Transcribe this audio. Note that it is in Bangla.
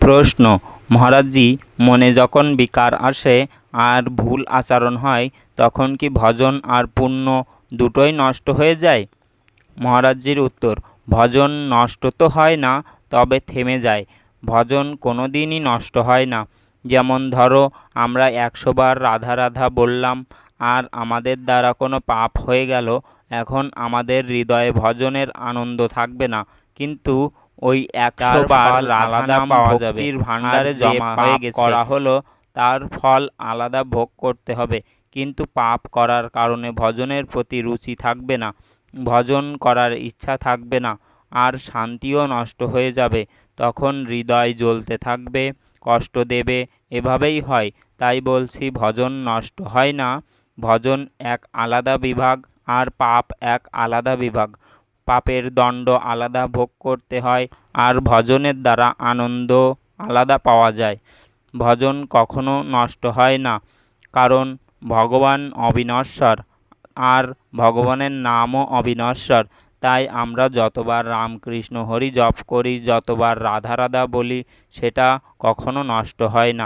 প্রশ্ন, মহারাজজি, মনে যখন বিকার আসে আর ভুল আচরণ হয়, তখন কি ভজন আর পুণ্য দুটোই নষ্ট হয়ে যায়? মহারাজজির উত্তর, ভজন নষ্ট তো হয় না, তবে থেমে যায়। ভজন কোনো দিনই নষ্ট হয় না। যেমন ধরো, আমরা একশো বার রাধা রাধা বললাম আর আমাদের দ্বারা কোনো পাপ হয়ে গেল, এখন আমাদের হৃদয়ে ভজনের আনন্দ থাকবে না। কিন্তু ওই একশো বার নাম পাওয়া যাবে। ভাণ্ডারে জমা হয়ে গেছে। করা হলো তার ফল আলাদা ভোগ করতে হবে। কিন্তু পাপ করার কারণে ভজনের প্রতি রুচি থাকবে না ভজন করার ইচ্ছা থাকবে না আর শান্তিও নষ্ট হয়ে যাবে। তখন হৃদয় জ্বলতে থাকবে কষ্ট দেবে এভাবেই হয়। তাই বলছি ভজন নষ্ট হয় না। ভজন এক আলাদা বিভাগ আর পাপ এক আলাদা বিভাগ। পাপের দণ্ড আলাদা ভোগ করতে হয় আর ভজনের দ্বারা আনন্দ আলাদা পাওয়া যায়। ভজন কখনো নষ্ট হয় না, কারণ ভগবান অবিনশ্বর আর ভগবানের নামও অবিনশ্বর। তাই আমরা যতবার রামকৃষ্ণ হরি জপ করি, যতবার রাধা রাধা বলি, সেটা কখনো নষ্ট হয় না।